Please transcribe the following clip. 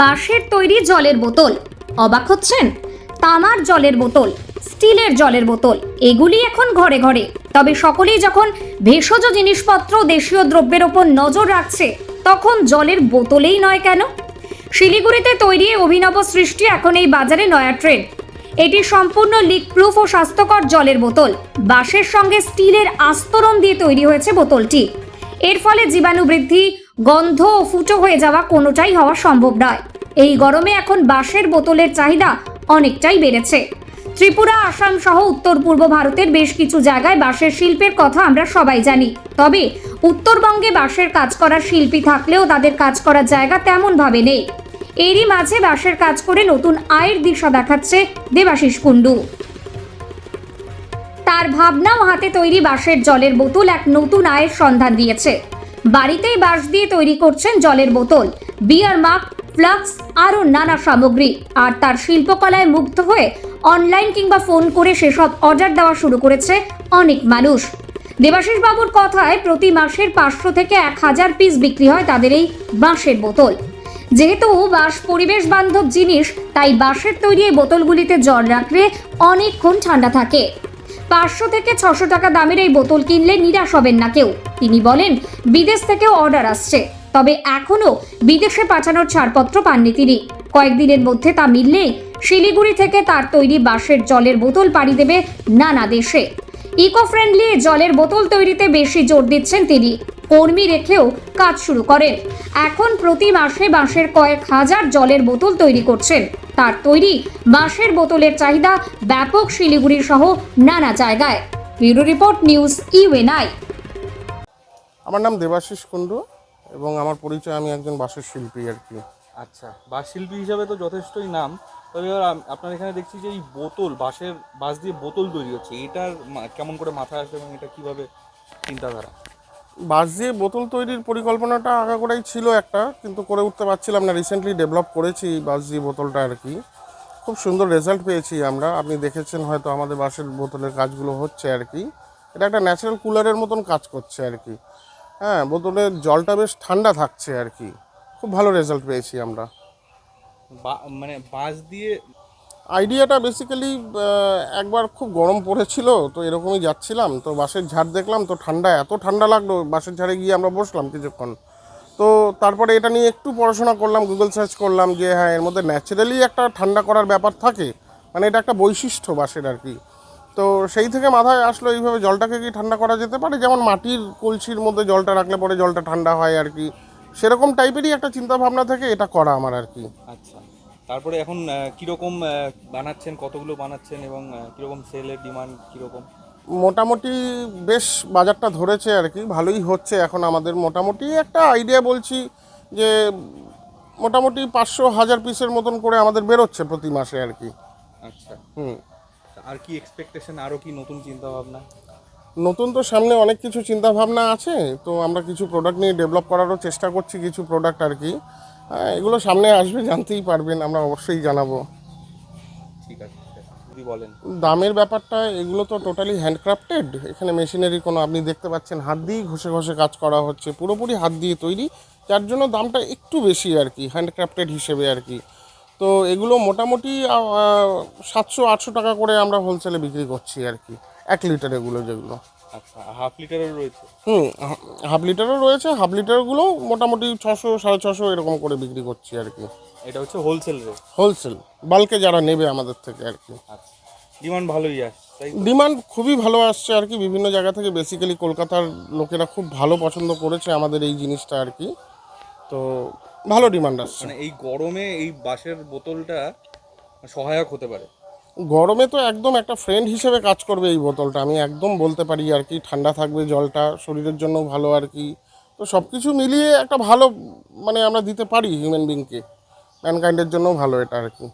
বাঁশের তৈরি জলের বোতল। অবাক হচ্ছেন? তামার জলের বোতল, স্টিলের জলের বোতল, এগুলি এখন ঘরে ঘরে। তবে সকলেই যখন ভেষজ জিনিসপত্র দেশীয় দ্রব্যের ওপর নজর রাখছে, তখন জলের বোতলেই নয় কেন? শিলিগুড়িতে তৈরি অভিনব সৃষ্টি এখন এই বাজারে নয়া ট্রেন্ড এটি সম্পূর্ণ লিক প্রুফ ও স্বাস্থ্যকর জলের বোতল। বাঁশের সঙ্গে স্টিলের আস্তরণ দিয়ে তৈরি হয়েছে বোতলটি। এর ফলে জীবাণু বৃদ্ধি গন্ধ ও ফুটো হয়ে যাওয়া কোনোটাই হওয়া সম্ভব নয়। এই গরমে এখন বাঁশের বোতলের চাহিদা অনেকটাই বেড়েছে। ত্রিপুরা, আসাম সহ উত্তর পূর্ব ভারতের বেশ কিছু জায়গায় বাঁশের শিল্পের কথা আমরা সবাই জানি। তবে উত্তরবঙ্গে বাঁশের কাজ করার শিল্পী থাকলেও তাদের কাজ করার জায়গা তেমনভাবে নেই। এরই মাঝে বাঁশের কাজ করে নতুন আয়ের দিশা দেখাচ্ছে দেবাশিস কুণ্ডু। তার ভাবনা ও হাতে তৈরি বাঁশের জলের বোতল এক নতুন আয়ের সন্ধান দিয়েছে। বাড়িতেই বাঁশ দিয়ে তৈরি করছেন জলের বোতল। বিয়ার মাগ ফ্লাক্স আরও নানা সামগ্রী। আর তার শিল্পকলায় মুগ্ধ হয়ে অনলাইন কিংবা ফোন করে সেসব অর্ডার দেওয়া শুরু করেছে অনেক মানুষ। দেবাশিস বাবুর কথায় প্রতি মাসের পাঁচশো থেকে এক হাজার পিস বিক্রি হয় তাদের এই বাঁশের বোতল। যেহেতু বাঁশ পরিবেশ বান্ধব জিনিস, তাই বাঁশের তৈরি এই বোতলগুলিতে জল রাখলে অনেকক্ষণ ঠান্ডা থাকে। পাঁচশো থেকে ছশো টাকা দামের এই বোতল কিনলে নিরাশ হবেন না কেউ। তিনি বলেন, বিদেশ থেকেও অর্ডার আসছে। তবে এখনও বিদেশে পাঠানোর ছাড়পত্র পাননি তিনি। কয়েকদিনের মধ্যে তা মিললেই শিলিগুড়ি থেকে তার তৈরি বাঁশের জলের বোতল পাড়ি দেবে নানা দেশে। ইকো ফ্রেন্ডলি জলের বোতল তৈরিতে বেশি জোর দিচ্ছেন তিনি। কর্মী রেখেও কাজ শুরু করেন। এখন প্রতি মাসে বাঁশের কয়েক হাজার জলের বোতল তৈরি করছেন। তার তৈরি বাঁশের বোতলের চাহিদা ব্যাপক শিলিগুড়ি সহ নানা জায়গায়। ব্যুরো রিপোর্ট নিউজ ইউএনআই আমার নাম দেবাশিস কুণ্ডু। এবং আমার পরিচয় আমি একজন বাঁশের শিল্পী আর কি। আচ্ছা বাঁশ শিল্পী হিসাবে তো যথেষ্টই নাম। তবে এবার আপনার এখানে দেখছি যে এই বোতল বাঁশের বাঁশ দিয়ে বোতল তৈরি হচ্ছে। এটার কেমন করে মাথায় আসে এবং এটা কীভাবে চিন্তাধারা? বাঁশ দিয়ে বোতল তৈরির পরিকল্পনাটা আগাগোড়াই ছিল একটা কিন্তু করে উঠতে পারছিলাম না। রিসেন্টলি ডেভেলপ করেছি বাঁশ দিয়ে বোতলটা আর কি। খুব সুন্দর রেজাল্ট পেয়েছি আমরা। আপনি দেখেছেন হয়তো আমাদের বাঁশের বোতলের কাজগুলো হচ্ছে আর কি। এটা একটা ন্যাচারাল কুলারের মতন কাজ করছে আর কি। হ্যাঁ বোতলের জলটা বেশ ঠান্ডা থাকছে আর কি। খুব ভালো রেজাল্ট পেয়েছি আমরা। মানে বাঁশ দিয়ে আইডিয়াটা বেসিক্যালি একবার খুব গরম পড়েছিল তো এরকমই যাচ্ছিলাম। তো বাসের ঝাড় দেখলাম তো ঠান্ডা এত ঠান্ডা লাগল বাসের ঝাড়ে গিয়ে আমরা বসলাম কিছুক্ষণ। তো তারপরে এটা নিয়ে একটু পড়াশোনা করলাম গুগল সার্চ করলাম যে হ্যাঁ এর মধ্যে ন্যাচারালি একটা ঠান্ডা করার ব্যাপার থাকে। মানে এটা একটা বৈশিষ্ট্য বাসের আর কি। তো সেই থেকে মাথায় আসলো এইভাবে জলটাকে কি ঠান্ডা করা যেতে পারে? যেমন মাটির কলসির মধ্যে জলটা রাখলে পরে জলটা ঠান্ডা হয় আর কি। সেরকম টাইপেরই একটা চিন্তা ভাবনা থেকে এটা করা আমার আর কি। আচ্ছা। তারপরে এখন কীরকম বানাচ্ছেন কতগুলো বানাচ্ছেন এবং কীরকম সেলের ডিমান্ড কীরকম? মোটামুটি বেশ বাজারটা ধরেছে আর কি ভালোই হচ্ছে এখন আমাদের। মোটামুটি একটা আইডিয়া বলছি যে মোটামুটি পাঁচশো হাজার পিসের মতন করে আমাদের বেরোচ্ছে প্রতি মাসে আর কি। আচ্ছা। হুম। আর কি এক্সপেকটেশন আরও কি নতুন চিন্তা ভাবনা নতুন তো সামনে অনেক কিছু চিন্তা ভাবনা আছে তো আমরা কিছু প্রোডাক্ট নিয়ে ডেভেলপ করারও চেষ্টা করছি কিছু প্রোডাক্ট আর কি। হ্যাঁ, এগুলো সামনে আসবে জানতেই পারবেন আমরা অবশ্যই জানাব। ঠিক আছে বলেন। দামের ব্যাপারটা এগুলো তো টোটালি হ্যান্ডক্রাফটেড এখানে মেশিনারি কোনো আপনি দেখতে পাচ্ছেন হাত দিয়েই ঘষে ঘষে কাজ করা হচ্ছে পুরোপুরি হাত দিয়ে তৈরি যার জন্য দামটা একটু বেশি আর কি হ্যান্ডক্রাফটেড হিসেবে আর কি। তো এগুলো মোটামুটি সাতশো আটশো টাকা করে আমরা হোলসেলে বিক্রি করছি আর কি। এক লিটার এগুলো যেগুলো। আচ্ছা হাফ লিটারের রয়েছে? হুম হাফ লিটারও রয়েছে হাফ লিটারগুলো মোটামুটি ছশো সাড়ে ছশো এরকম করে বিক্রি করছি আর কি। এটা হচ্ছে হোলসেল রেট হোলসেল বাল্কে যারা নেবে আমাদের থেকে আর কি। আচ্ছা ডিমান্ড ভালোই আসে তাই ডিমান্ড খুবই ভালো আসছে আর কি বিভিন্ন জায়গা থেকে বেসিক্যালি কলকাতার লোকেরা খুব ভালো পছন্দ করেছে আমাদের এই জিনিসটা আর কি। তো ভালো ডিমান্ড আসছে। মানে এই গরমে এই বাঁশের বোতলটা সহায়ক হতে পারে। গরমে তো একদম একটা ফ্রেন্ড হিসেবে কাজ করবে এই বোতলটা। আমি একদম বলতে পারি আর কি ঠান্ডা থাকবে জলটা শরীরের জন্য ভালো আর কি। তো সব কিছু মিলিয়ে একটা ভালো মানে আমরা দিতে পারি হিউম্যান বিংকে ম্যানকাইন্ডের জন্য ভালো এটা আর কি।